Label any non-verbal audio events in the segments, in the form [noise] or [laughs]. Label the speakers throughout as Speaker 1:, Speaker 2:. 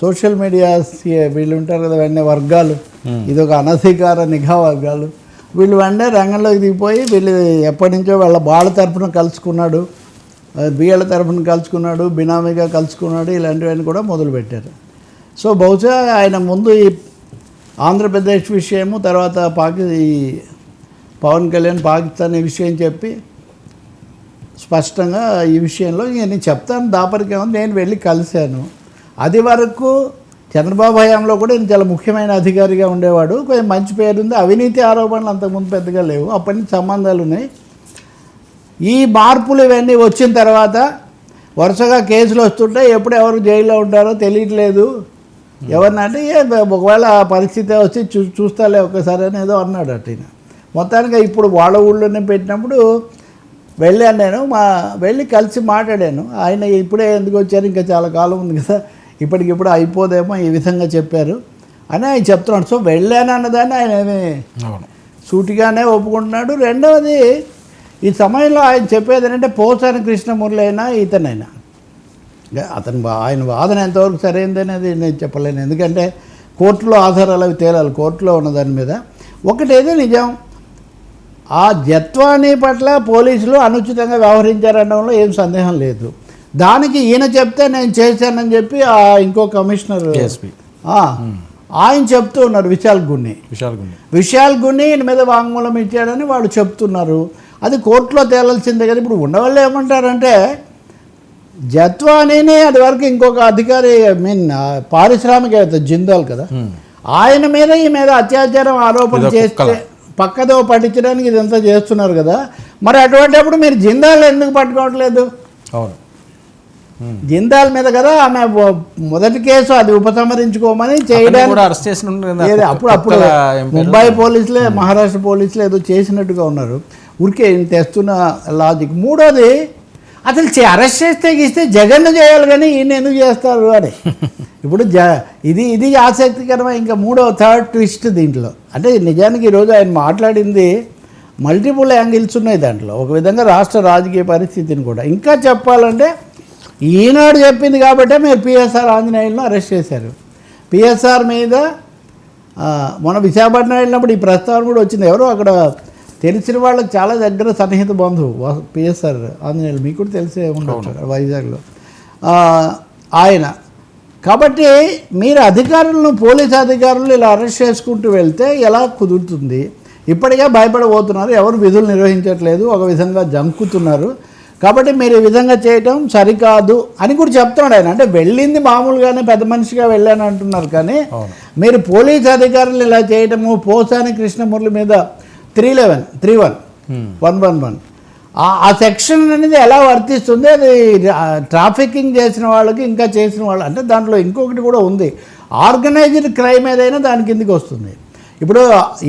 Speaker 1: Social media వీళ్ళు ఉంటారు కదా వెంటనే వర్గాలు. ఇది ఒక అనధికార నిఘా వర్గాలు. వీళ్ళు వెంటనే రంగంలోకి దిగిపోయి వీళ్ళు ఎప్పటి నుంచో వాళ్ళ వాళ్ళ తరఫున కలుసుకున్నాడు. బియ్యాల తరఫున కలుసుకున్నాడు బినామీగా కలుసుకున్నాడు ఇలాంటివన్నీ కూడా మొదలుపెట్టారు. సో బహుశా ఆయన ముందు ఈ ఆంధ్రప్రదేశ్ విషయము తర్వాత పాకి ఈ పవన్ కళ్యాణ్ పాకిస్తాన్ ఈ విషయం చెప్పి స్పష్టంగా ఈ విషయంలో నేను చెప్తాను. దాపరికేమో నేను వెళ్ళి కలిశాను. అది వరకు చంద్రబాబు హయాంలో కూడా ఈయన చాలా ముఖ్యమైన అధికారిగా ఉండేవాడు. కొంచెం మంచి పేరుంది. అవినీతి ఆరోపణలు అంతకుముందు పెద్దగా లేవు. అప్పటి నుంచి సంబంధాలు ఉన్నాయి. ఈ మార్పులు ఇవన్నీ వచ్చిన తర్వాత వరుసగా కేసులు వస్తుంటే ఎప్పుడు ఎవరు జైల్లో ఉంటారో తెలియట్లేదు. ఎవరినంటే ఏ ఒకవేళ పరిస్థితి వచ్చి చూ చూస్తాలే ఒకసారి అని ఏదో అన్నాడు అట్ట ఈయన. మొత్తానికి ఇప్పుడు వాళ్ళ ఊళ్ళోనే పెట్టినప్పుడు వెళ్ళాను నేను. మా వెళ్ళి కలిసి మాట్లాడాను. ఆయన ఇప్పుడే ఎందుకు వచ్చారు? ఇంకా చాలా కాలం ఉంది కదా. ఇప్పటికిప్పుడు అయిపోదేమో ఈ విధంగా చెప్పారు. అని ఆయన చెప్తున్నాడు. సో వెళ్ళాను అన్నదాన్ని ఆయన ఏమీ సూటిగానే ఒప్పుకుంటున్నాడు. రెండవది ఈ సమయంలో ఆయన చెప్పేది ఏంటంటే పోసాని కృష్ణమూర్తి అయినా ఇతనైనా అతని ఆయన వాదన ఎంతవరకు సరైందనేది నేను చెప్పలేను. ఎందుకంటే కోర్టులో ఆధారాలు అవి తేలాలి. కోర్టులో ఉన్న దాని మీద. ఒకటేదో నిజం. ఆ జత్వానీ పట్ల పోలీసులు అనుచితంగా వ్యవహరించారనడంలో ఏం సందేహం లేదు. దానికి ఈయన చెప్తే నేను చేశానని చెప్పి ఆ ఇంకో కమిషనర్ ఆయన చెప్తూ ఉన్నారు విశాల్ గున్ని
Speaker 2: విశాల్ గుండి
Speaker 1: విశాల్ గున్ని ఈయన మీద వాంగ్మూలం ఇచ్చాడని వాళ్ళు చెప్తున్నారు. అది కోర్టులో తేలాల్సిందే కదా. ఇప్పుడు ఉన్నవాళ్ళు ఏమంటారంటే జత్వానీని అది వరకు ఇంకొక అధికారి ఐ మీన్ పారిశ్రామికవేత్త జిందాల్ కదా. ఆయన మీద ఈ మీద అత్యాచారం ఆరోపణ చేస్తే. పక్కదో పట్టించడానికి ఇదంతా చేస్తున్నారు కదా. మరి అటువంటిప్పుడు మీరు జిందాల్ ఎందుకు పట్టుకోవట్లేదు?
Speaker 2: అవును.
Speaker 1: జిందాల్ మీద కదా ఆమె మొదటి కేసు అది ఉపసంహరించుకోమని చేయడానికి అప్పుడు అప్పుడు? ముంబై పోలీసులే మహారాష్ట్ర పోలీసులు ఏదో చేసినట్టుగా ఉన్నారు. ఊరికే తెస్తున్న లాజిక్ మూడోది అసలు చే- అరెస్ట్ చేస్తే గీస్తే జగన్ చేయాలి కానీ ఈయన ఎందుకు చేస్తారు అని. [laughs] ఇప్పుడు జ ఇది ఇది ఆసక్తికరమైన ఇంకా మూడో థర్డ్ ట్విస్ట్ దీంట్లో. అంటే నిజానికి ఈరోజు ఆయన మాట్లాడింది మల్టిపుల్ యాంగిల్స్ ఉన్నాయి దాంట్లో. ఒక విధంగా రాష్ట్ర రాజకీయ పరిస్థితిని కూడా. ఇంకా చెప్పాలంటే ఈనాడు చెప్పింది కాబట్టే మీరు పిఎస్ఆర్ ఆంజనేయులను అరెస్ట్ చేశారు. పిఎస్ఆర్ మీద ఆ, మొన్న విశాఖపట్నం వెళ్ళినప్పుడు ఈ ప్రస్తావన కూడా వచ్చింది. ఎవరో అక్కడ తెలిసిన వాళ్ళకి చాలా దగ్గర సన్నిహిత బంధువు పిఎస్ఆర్ ఆంజనేయులు మీకు కూడా తెలిసే ఉండొచ్చు వైజాగ్లో. ఆయన. కాబట్టి మీరు అధికారులను పోలీస్ అధికారులు ఇలా అరెస్ట్ చేసుకుంటూ వెళ్తే ఎలా కుదురుతుంది? ఇప్పటికే భయపడబోతున్నారు. ఎవరు విధులు నిర్వహించట్లేదు. ఒక విధంగా జంకుతున్నారు. కాబట్టి మీరు ఈ విధంగా చేయటం సరికాదు అని కూడా చెప్తున్నాడు ఆయన. అంటే వెళ్ళింది మామూలుగానే పెద్ద మనిషిగా వెళ్ళాను అంటున్నారు కానీ. మీరు పోలీస్ అధికారులు ఇలా చేయటము పోసాని కృష్ణమురళి మీద three eleven three one one one one ఆ సెక్షన్ అనేది ఎలా వర్తిస్తుంది? అది ట్రాఫికింగ్ చేసిన వాళ్ళకి ఇంకా చేసిన వాళ్ళు అంటే దాంట్లో ఇంకొకటి కూడా ఉంది. ఆర్గనైజ్డ్ క్రైమ్ ఏదైనా దాని కిందకి వస్తుంది. ఇప్పుడు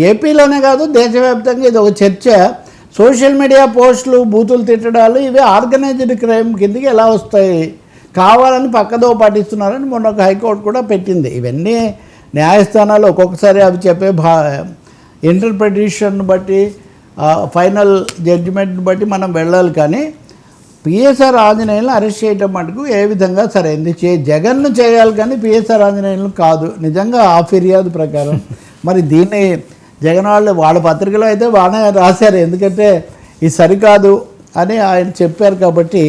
Speaker 1: ఏపీలోనే కాదు దేశవ్యాప్తంగా ఇది ఒక చర్చ. సోషల్ మీడియా పోస్టులు బూతులు తిట్టడాలు ఇవి ఆర్గనైజ్డ్ క్రైమ్ కిందకి ఎలా వస్తాయి? కావాలని పక్కదో పాటిస్తున్నారని మొన్న ఒక హైకోర్టు కూడా పెట్టింది. ఇవన్నీ న్యాయస్థానాలు ఒక్కొక్కసారి అవి చెప్పే భా ఇంటర్ప్రిటేషన్ బట్టి ఫైనల్ జడ్జిమెంట్ని బట్టి మనం వెళ్ళాలి కానీ పిఎస్ఆర్ ఆంజనేయులను అరెస్ట్ చేయటం మటుకు ఏ విధంగా సరైంది? చే జగన్ను చేయాలి కానీ పిఎస్ఆర్ ఆంజనేయులను కాదు. నిజంగా ఆ ఫిర్యాదు ప్రకారం. మరి దీన్ని జగన్ వాళ్ళు వాళ్ళ పత్రికలో అయితే బాగానే రాశారు. ఎందుకంటే ఇది సరికాదు అని ఆయన చెప్పారు కాబట్టి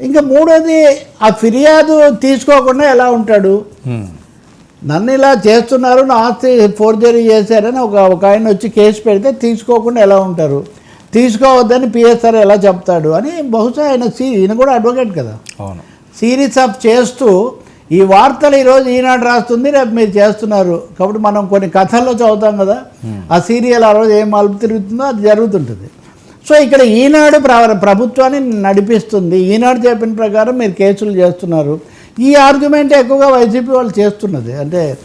Speaker 1: ఇంకా మూడోది ఆ ఫిర్యాదు తీసుకోకుండా ఎలా ఉంటాడు. నన్ను ఇలా చేస్తున్నారు నా ఆస్తి ఫోర్జరీ చేశారని ఒక ఒక ఆయన వచ్చి కేసు పెడితే తీసుకోకుండా ఎలా ఉంటారు? తీసుకోవద్దని పిఎస్ఆర్ ఎలా చెప్తాడు? అని బహుశా ఆయన సీ ఈయన కూడా అడ్వకేట్ కదా.
Speaker 2: అవును.
Speaker 1: సిరీస్ ఆఫ్ చేస్తూ ఈ వార్తలు ఈరోజు ఈనాడు రాస్తుంది రేపు మీరు చేస్తున్నారు. కాబట్టి మనం కొన్ని కథల్లో చదువుతాం కదా. ఆ సీరియల్ ఆ రోజు ఏం మలుపు తిరుగుతుందో అది జరుగుతుంటుంది. సో ఇక్కడ ఈనాడు ప్ర- ప్రభుత్వాన్ని నడిపిస్తుంది. ఈనాడు చెప్పిన ప్రకారం మీరు కేసులు చేస్తున్నారు. ఈ ఆర్గ్యుమెంట్ ఎక్కువగా వైసీపీ వాళ్ళు చేస్తున్నది. అంటే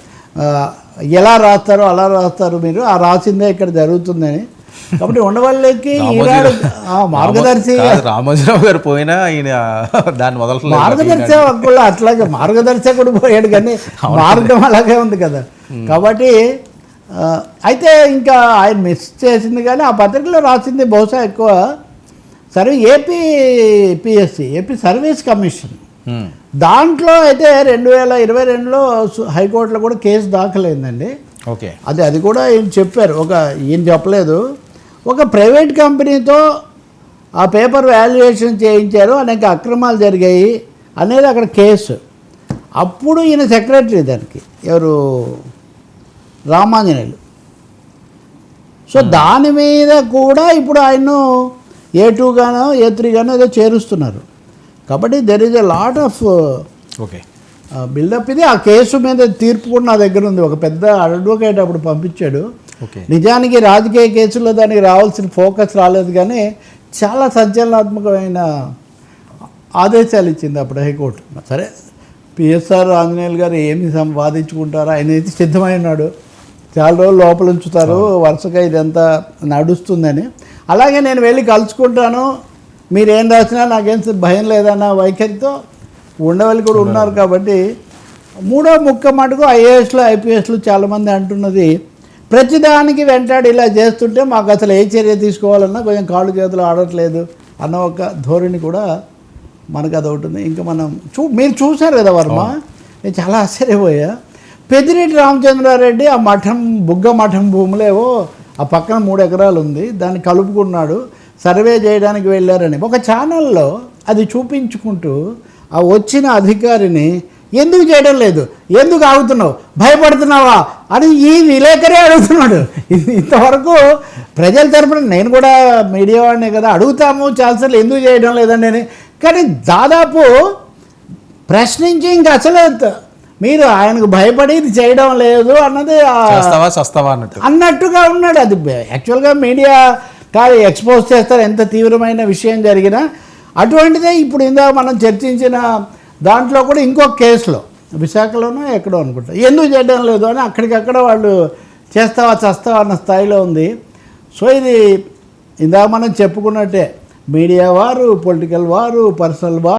Speaker 1: ఎలా రాస్తారో అలా రాస్తారు మీరు. ఆ రాసిందే ఇక్కడ జరుగుతుందని. కాబట్టి ఉండవాళ్ళకి ఈనాడు మార్గదర్శి
Speaker 2: రామోజీరావు గారు పోయినా ఈయన దాన్ని వదలట్లేదు
Speaker 1: మార్గదర్శకుడు అట్లాగే మార్గదర్శకుడు పోయాడు కానీ మార్గం అలాగే ఉంది కదా. కాబట్టి అయితే ఇంకా ఆయన మిస్ చేసింది కానీ ఆ పత్రికలో రాసింది బహుశా ఎక్కువ సరే AP PSC AP service commission. దాంట్లో అయితే రెండు వేల ఇరవై రెండులో హైకోర్టులో కూడా కేసు దాఖలైందండి.
Speaker 2: ఓకే.
Speaker 1: అది అది కూడా ఈయన చెప్పారు. ఒక ఈయన చెప్పలేదు. ఒక ప్రైవేట్ కంపెనీతో ఆ పేపర్ వాల్యుయేషన్ చేయించారు అనేక అక్రమాలు జరిగాయి అనేది అక్కడ కేసు. అప్పుడు ఈయన సెక్రటరీ దానికి ఎవరు? రామాంజనేయులు. సో దాని మీద కూడా ఇప్పుడు ఆయన్ను ఏ టూ గానో ఏ త్రీ గానో ఏదో చేరుస్తున్నారు. కాబట్టి there is a lot of
Speaker 2: okay
Speaker 1: buildup ఇది. ఆ కేసు మీద తీర్పు కూడా నా దగ్గర ఉంది. ఒక పెద్ద అడ్వకేట్ అప్పుడు పంపించాడు. నిజానికి రాజకీయ కేసుల్లో దానికి రావాల్సిన ఫోకస్ రాలేదు కానీ చాలా సంచలనాత్మకమైన ఆదేశాలు ఇచ్చింది అప్పుడు హైకోర్టు. సరే పిఎస్ఆర్ ఆంజనేయులు గారు ఏమి సం- వాదించుకుంటారో? ఆయన అయితే సిద్ధమై ఉన్నాడు. చాలా రోజులు లోపల ఉంచుతారు. వరుసగా ఇదంతా నడుస్తుందని. అలాగే నేను వెళ్ళి కలుసుకుంటాను. మీరేం రాసినా నాకేం భయం లేదన్న వైఖరితో ఉండవల్లి కూడా ఉన్నారు కాబట్టి మూడో ముక్క మటుకు ఐఏఎస్లు ఐపీఎస్లు చాలామంది అంటున్నది ప్రతిదానికి వెంటాడి ఇలా చేస్తుంటే మాకు అసలు ఏ చర్య తీసుకోవాలన్నా కొంచెం కాళ్ళు చేతులు ఆడట్లేదు అన్న ఒక ధోరణి కూడా మనకు అది ఒకటి ఉంది. ఇంకా మనం చూ మీరు చూశారు కదా వర్మ? నేను చాలా ఆశ్చర్యపోయా. పెద్దిరెడ్డి రామచంద్రారెడ్డి ఆ మఠం బుగ్గ మఠం భూములేవో ఆ పక్కన మూడు ఎకరాలు ఉంది. దాన్ని కలుపుకున్నాడు. సర్వే చేయడానికి వెళ్ళారని. ఒక ఛానల్లో అది చూపించుకుంటూ ఆ వచ్చిన అధికారిని ఎందుకు చేయడం లేదు? ఎందుకు ఆగుతున్నావు? భయపడుతున్నావా? అని ఈ విలేకరే అడుగుతున్నాడు. ఇంతవరకు ప్రజల తరపున నేను కూడా మీడియా వాడినే కదా అడుగుతాము చాలాసార్లు ఎందుకు చేయడం లేదండి అని. కానీ దాదాపు ప్రశ్నించి ఇంకా అసలు మీరు ఆయనకు భయపడి ఇది చేయడం లేదు అన్నది అన్నట్టుగా ఉన్నాడు. అది యాక్చువల్గా మీడియా కాదు ఎక్స్పోజ్ చేస్తారు ఎంత తీవ్రమైన విషయం జరిగినా. అటువంటిదే ఇప్పుడు ఇందాక మనం చర్చించిన దాంట్లో కూడా ఇంకో కేసులో విశాఖలోనో ఎక్కడో అనుకుంటా. ఎందుకు చేయడం లేదు అని అక్కడికక్కడ వాళ్ళు చేస్తావా చేస్తావా అన్న స్థాయిలో ఉంది. సో ఇది ఇందాక మనం చెప్పుకున్నట్టే మీడియా వారు పొలిటికల్ వారు పర్సనల్ వారు